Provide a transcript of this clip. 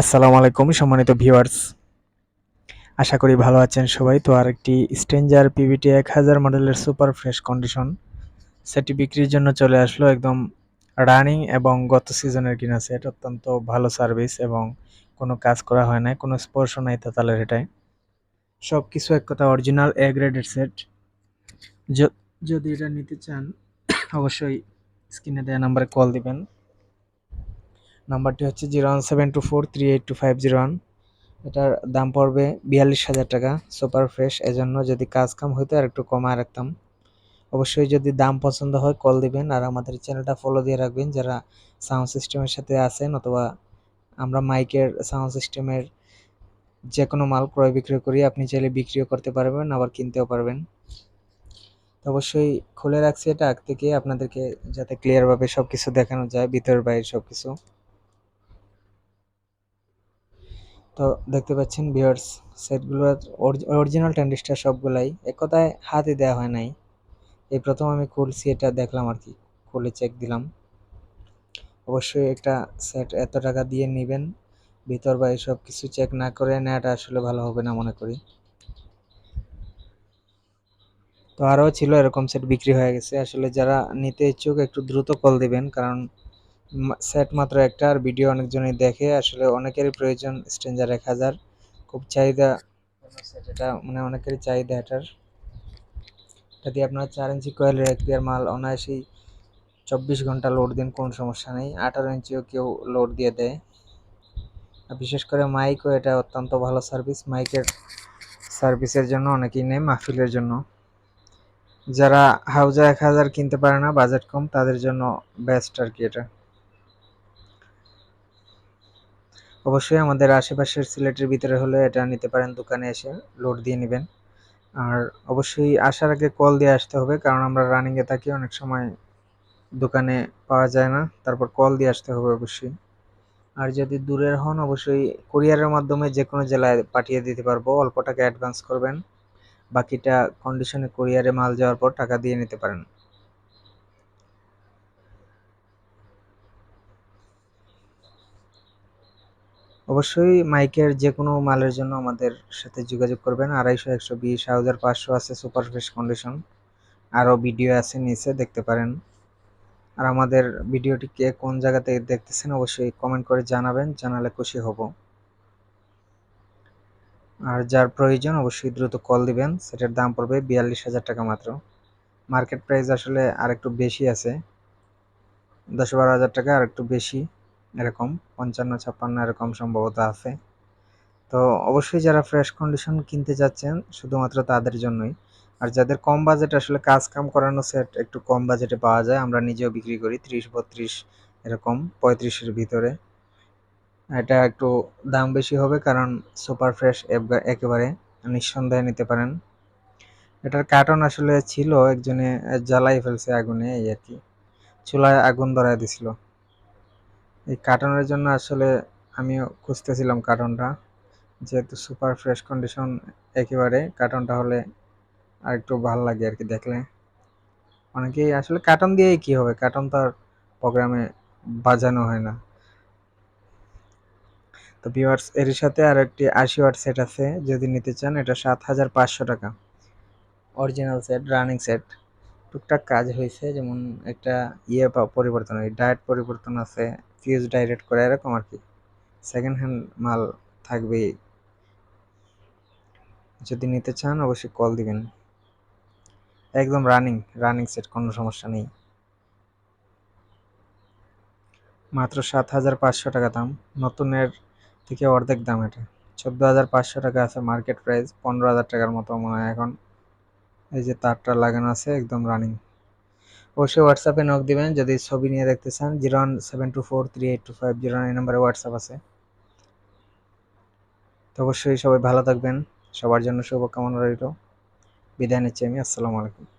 আসসালামু আলাইকুম, সম্মানিত ভিউয়ার্স। আশা করি ভালো আছেন সবাই। তো আর একটি স্ট্রেঞ্জার পিভিটি এক হাজার মডেলের সুপার ফ্রেশ কন্ডিশন। সেটি বিক্রির জন্য চলে আসলো একদম রানিং এবং গত সিজনের কিনা সেট অত্যন্ত ভালো সার্ভিস এবং কোনো কাজ করা হয় না কোনো স্পর্শ নাই তাতালের এটায়। সব কিছু এক কথা অরিজিনাল এ গ্রেডের সেট যদি এটা নিতে চান, অবশ্যই স্ক্রিনে দেওয়া নাম্বারে কল দিবেন। নাম্বারটি হচ্ছে zero one seven two four three eight two five zero one. এটার দাম পড়বে বিয়াল্লিশ হাজার টাকা, সুপার ফ্রেশ। এজন্য যদি কাজ কাম হইতো আর একটু কমায় রাখতাম। অবশ্যই যদি দাম পছন্দ হয়, কল দিবেন আর আমাদের চ্যানেলটা ফলো দিয়ে রাখবেন। যারা সাউন্ড সিস্টেমের সাথে আছেন অথবা আমরা মাইকের সাউন্ড সিস্টেমের যে কোনো মাল ক্রয় বিক্রয় করি, আপনি চাইলে বিক্রিও করতে পারবেন, আবার কিনতেও পারবেন। তো অবশ্যই খুলে রাখছি এটা, আগ থেকে আপনাদেরকে যাতে ক্লিয়ারভাবে সব কিছু দেখানো যায়, ভিতর, বাইরে সব কিছু তো দেখতে পাচ্ছেন ভিউয়ার্স সেটগুলো অরিজিনাল ট্যান্ডিস্টার সবগুলাই। এক কথায় হাতে দেওয়া হয় নাই। এই প্রথম আমি খুলছি, এটা দেখলাম আর কি, খুলে চেক দিলাম। অবশ্যই একটা সেট এত টাকা দিয়ে নেবেন, ভিতর বা সব কিছু চেক না করে নেওয়াটা আসলে ভালো হবে না মনে করি। তো আরও ছিল এরকম সেট বিক্রি হয়ে গেছে। আসলে যারা নিতে ইচ্ছুক একটু দ্রুত কল দিবেন, কারণ সেট মাত্র একটা আর ভিডিও অনেকজনই দেখে। আসলে অনেকেরই প্রয়োজন স্ট্রেঞ্জার এক হাজার। খুব চাহিদা এটা মানে অনেকেরই চাহিদা এটার। এটা দিয়ে আপনার চার ইঞ্চি কয়েলের এক মাল অনায়াসেই চব্বিশ ঘণ্টা লোড দিন, কোনো সমস্যা নেই। আঠারো ইঞ্চিও কেউ লোড দিয়ে দেয়। বিশেষ করে মাইকও এটা অত্যন্ত ভালো সার্ভিস মাইকের সার্ভিসের জন্য অনেকেই নেয়, মাহফিলের জন্য। যারা হাউজা এক হাজার কিনতে পারে না বাজেট কম, তাদের জন্য বেস্ট আর কি এটা। অবশ্যই আমাদের আশেপাশের সিলেটের ভিতরে হলে এটা নিতে পারেন দোকানে এসে লোড দিয়ে নেবেন। আর অবশ্যই আসার আগে কল দিয়ে আসতে হবে, কারণ আমরা রানিংয়ে থাকি, অনেক সময় দোকানে পাওয়া যায় না, তারপর কল দিয়ে আসতে হবে অবশ্যই। আর যদি দূরের হন, অবশ্যই কুরিয়ারের মাধ্যমে যে কোনো জেলায় পাঠিয়ে দিতে পারব, অল্প টাকা অ্যাডভান্স করবেন, বাকিটা কন্ডিশনে কুরিয়ারে মাল যাওয়ার পর টাকা দিয়ে নিতে পারেন। অবশ্যই মাইকের যে কোনো মালের জন্য আমাদের সাথে যোগাযোগ করবেন। আড়াইশো, একশো, বিশ, হাজার, পাঁচশো আছে সুপার ফ্রেশ কন্ডিশন। আরও ভিডিও আছে নিচে, দেখতে পারেন। আর আমাদের ভিডিওটি কে কোন জায়গাতে দেখতেছেন অবশ্যই কমেন্ট করে জানাবেন, জানালে খুশি হব। আর যার প্রয়োজন অবশ্যই দ্রুত কল দিবেন, সেটার দাম পড়বে বিয়াল্লিশ হাজার টাকা মাত্র। মার্কেট প্রাইস আসলে আর একটু বেশি আছে। দশ বারো হাজার টাকা আর একটু বেশি। এরকম, পঞ্চান্ন, ছাপ্পান্ন এরকম সম্ভবত আছে। তো অবশ্যই যারা ফ্রেশ কন্ডিশন কিনতে যাচ্ছেন, শুধুমাত্র তাদের জন্যই। আর যাদের কম বাজেট আসলে কাজ কাম করানো সেট একটু কম বাজেটে পাওয়া যায়, আমরা নিজেও বিক্রি করি ত্রিশ, বত্রিশ এরকম, পঁয়ত্রিশের ভিতরে। এটা একটু দাম বেশি হবে কারণ সুপার ফ্রেশ একেবারে নিঃসন্দেহে নিতে পারেন। এটার কার্টন আসলে ছিল, একজনে জ্বালাই ফেলছে আগুনে, এই আর কি। চুলায় আগুন ধরায় দিছিল। এই কার্টনের জন্য আসলে আমিও খুঁজতেছিলাম কার্টনটা। যেহেতু সুপার ফ্রেশ কন্ডিশন একেবারে, কার্টনটা হলে আর একটু ভালো লাগে আর কি দেখলে। অনেকেই আসলে কার্টন দিয়েই কি হবে? কার্টন তো আর প্রোগ্রামে বাজানো হয় না। তো ভিউয়ার্স এর সাথে আর একটি আশি ওয়াট সেট আছে। যদি নিতে চান, এটা সাত হাজার পাঁচশো টাকা। অরিজিনাল সেট রানিং সেট টুকটাক কাজ হয়েছে, যেমন একটা ইয়ে পরিবর্তন হয় ডায়েট পরিবর্তন আছে ফিউজ ডাইরেক্ট করে এরকম আর কি। সেকেন্ড হ্যান্ড মাল থাকবেই। যদি নিতে চান, অবশ্যই কল দিবেন। একদম রানিং রানিং সেট কোনো সমস্যা নেই। মাত্র সাত হাজার পাঁচশো টাকা দাম, নতুনের থেকে অর্ধেক দাম এটা। চোদ্দ হাজার পাঁচশো টাকা আছে মার্কেট প্রাইস পনেরো হাজার টাকার মতো মনে হয় এখন। এই যে তারটা লাগানো আছে, একদম রানিং অবশ্যই হোয়াটসঅ্যাপে নক দিবেন, যদি ছবি নিয়ে দেখতে চান zero one seven two four three eight two five zero এই নাম্বারে হোয়াটসঅ্যাপ আছে। তো অবশ্যই সবাই ভালো থাকবেন, সবার জন্য শুভকামনা রইল। বিদায় নিচ্ছি আমি, আসসালামু আলাইকুম।